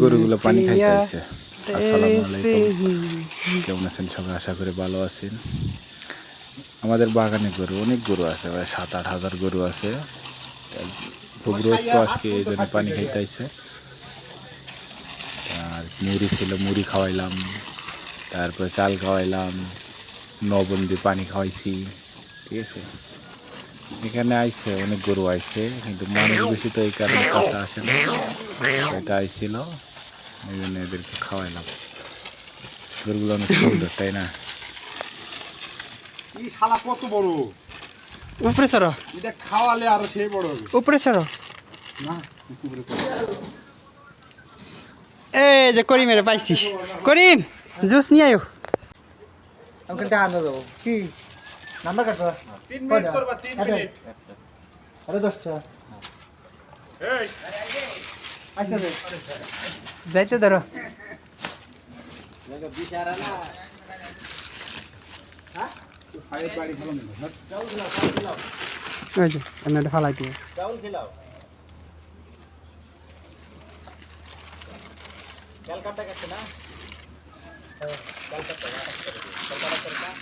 গরুগুলো পানি খাইতে আছে আসসালামু আলাইকুম। কেমন আছেন সবাই? আশা করি ভালো আছেন। আমাদের বাগানে গরু অনেক গরু আছে প্রায় সাত আট হাজার গরু আছে। খুব রোদ তো আজকে এই জন্য পানি খাইতে আইছে আর মুড়ি ছিল মুড়ি খাওয়াইলাম। তারপরে চাল খাওয়াইলাম। নবন্দি পানি খাওয়াইছি। ঠিক আছে? এখানে আইছে অনেক গরু আইছে কিন্তু মানুষ বেশি তো এই কারণে কাছে আসে না। এটা আইছিল এই জন্য এদেরকে খাওয়াইলাম। গরুগুলো অনেক সুন্দর তাই না? শালা কত বড়? উপরে চড়ো এটা খাওয়ালে আরও সেই বড় হবে। উপরে চড়ো না উপরে এই যে করিমের পাইছি। করিম জুস নিয়ে আয়ো। আমাকে টাকা দেবো কি? নাম্বার কাটবা তিন মিনিট করবা তিন মিনিট। আরে দশটা এই। আচ্ছা যাইতে ধরো। ফাইভ বাড়ি ভালো না ওই যে আমি ফালাই দিয়ে চাউল খিলাও ক্যালকাটা না চাউলের ভালো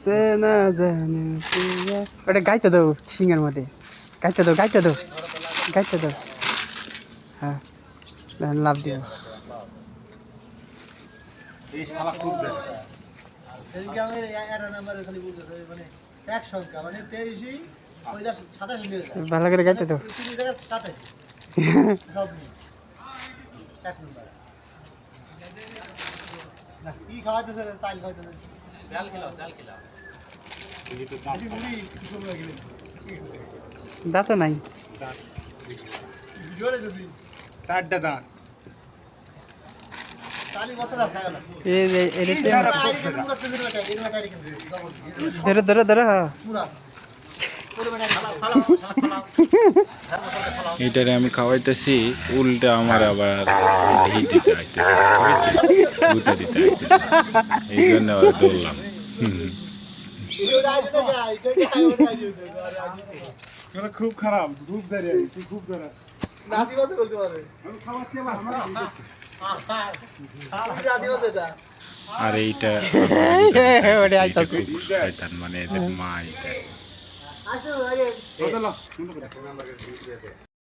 সে না জানে পিয়া। ওটা গাইতে দাও সিংয়ের মধ্যে। গাইতে দাও গাইতে দাও। গাইতে দাও। হ্যাঁ লাভ দিও এই শালা খুব দেয় এই গ্রামের এগারো নাম্বারে খালি বলতেছে মানে এক সংখ্যা মানে তেইশই ওইটা সাতাশ নিয়ে যায়। ভালো করে গাইতে সাতাশ সব নেই। এক নম্বর। না কি খাওয়াইতেছে না গেলে। দাঁত নাই। জোরে যদি। চারটা দাঁত। ধরো ধরো ধরো হ্যাঁ। ফালাও, ফালাও। এটারে আমি খাওয়াইতেছি উল্টা আমার আবার ঢি দিতে আইতেছে ঠিক আছে? গুতা দিতে আইতেছে। এই জন্য এটা আগে। তোরা খুব খারাপ খুব দাঁড়িয়ে খুব দাঁড়া আর এইটা মানে এদের মা এটা